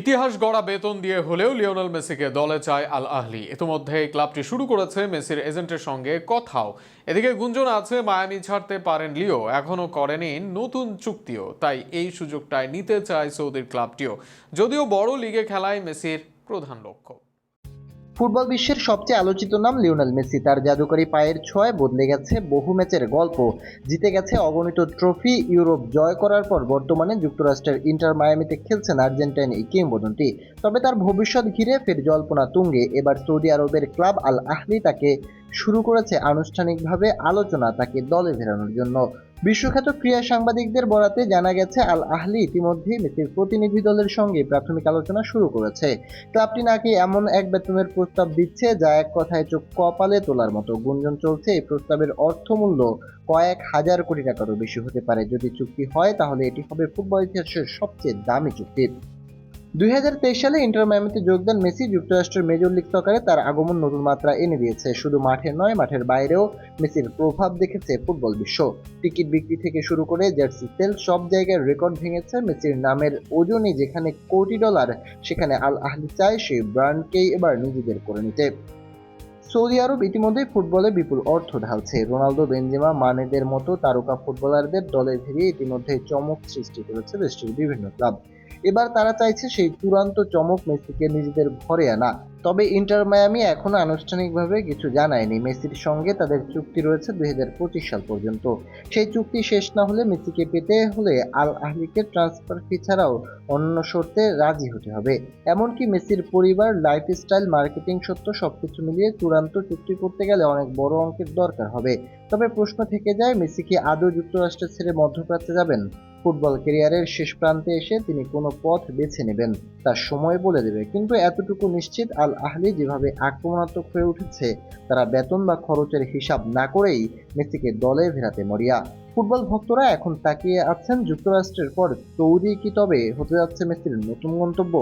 ইতিহাস গড়া বেতন দিয়ে হলেও লিওনেল মেসিকে দলে চায় আল আহলি ইতিমধ্যে ক্লাবটি শুরু করেছে মেসির এজেন্টের সঙ্গে কথাও। এদিকে গুঞ্জন আছে, মায়ামি ছাড়তে পারেন লিও, এখনও করেনি নতুন চুক্তিও, তাই এই সুযোগটায় নিতে চায় সৌদির ক্লাবটিও। যদিও বড় লিগে খেলায় মেসির প্রধান লক্ষ্য। ফুটবল বিশ্বের সবচেয়ে আলোচিত নাম লিওনেল মেসি। তার জাদুকরী পায়ের ছয় বদলে গেছে বহু ম্যাচের গল্প। জিতে গেছে অগণিত ট্রফি, ইউরোপ জয় করার পর বর্তমানে যুক্তরাষ্ট্রের ইন্টার মায়ামিতে খেলছেন আর্জেন্টাইন এই কিংবদন্তি। তবে তার ভবিষ্যৎ ঘিরে ফের জল্পনা তুঙ্গে। এবার সৌদি আরবের ক্লাব আল আহলি তাকে শুরু করেছে আনুষ্ঠানিকভাবে আলোচনা তাকে দলে ফেরানোর জন্য। বিশ্বখ্যাত ক্রীড়া সাংবাদিকদের বরাতে জানা গেছে আল আহলি ইতিমধ্যেই মেসির প্রতিনিধি দলের সঙ্গে প্রাথমিক আলোচনা শুরু করেছে। ক্লাবটি নাকি এমন এক বেতনের প্রস্তাব দিচ্ছে যা এক কথায় চোখ কপালে তোলার মতো। গুঞ্জন চলছে এই প্রস্তাবের অর্থমূল্য কয়েক হাজার কোটি টাকারও বেশি হতে পারে। যদি চুক্তি হয়, তাহলে এটি হবে ফুটবল ইতিহাসের সবচেয়ে দামি চুক্তি। দুই হাজার তেইশ সালে ইন্টার মায়ামিতে যোগদান মেসি, যুক্তরাষ্ট্রের মেজর লিগ সকারে তার আগমন নতুন মাত্রা এনে দিয়েছে। শুধু মাঠে নয়, মাঠের বাইরেও মেসির প্রভাব দেখেছে ফুটবল বিশ্ব। টিকিট বিক্রি থেকে শুরু করে জার্সি সেল সব জায়গায় রেকর্ড ভেঙেছে মেসির নামের ওজনই যেখানে কোটি ডলার, সেখানে আল আহলি চায় সেই ব্র্যান্ডকেই এবার নিজেদের করে নিতে। সৌদি আরব ইতিমধ্যেই ফুটবলে বিপুল অর্থ ঢালছে। রোনালদো, বেনজেমা, মানেদের মতো তারকা ফুটবলারদের দলে ফিরিয়ে ইতিমধ্যে চমক সৃষ্টি করেছে দেশটির বিভিন্ন ক্লাব। এবার তারা চাইছে সেই চূড়ান্ত চমক মেসিকে নিজেদের ঘরে আনা। তবে ইন্টার মায়ামি এখনও আনুষ্ঠানিকভাবে কিছু জানায়নি। মেসির সঙ্গে তাদের চুক্তি রয়েছে দু হাজার পঁচিশ সাল পর্যন্ত। সেই চুক্তি শেষ না হলে মেসিকে পেতে হলে আল আহলিকে ট্রান্সফার ফি ছাড়াও অন্য শর্তে রাজি হতে হবে। এমনকি মেসির পরিবার, লাইফস্টাইল, মার্কেটিং সত্য সবকিছু মিলিয়ে চূড়ান্ত চুক্তি করতে গেলে অনেক বড় অঙ্কের দরকার হবে। তবে প্রশ্ন থেকে যায়, মেসি কি আদৌ যুক্তরাষ্ট্র ছেড়ে মধ্যপ্রাচ্যে যাবেন? ফুটবল ক্যারিয়ারের শেষ প্রান্তে এসে তিনি কোনো পথ বেছে নেবেন তার সময় বলে দেবে। কিন্তু এতটুকু নিশ্চিত আল আহলি যেভাবে আক্রমণাত্মক হয়ে উঠেছে, তারা বেতন বা খরচের হিসাব না করেই মেসিকে দলে ভেরাতে মরিয়া। ফুটবল ভক্তরা এখন তাকিয়ে আছেন যুক্তরাষ্ট্রের পর সৌদি কি তবে হতে যাচ্ছে মেসির নতুন গন্তব্য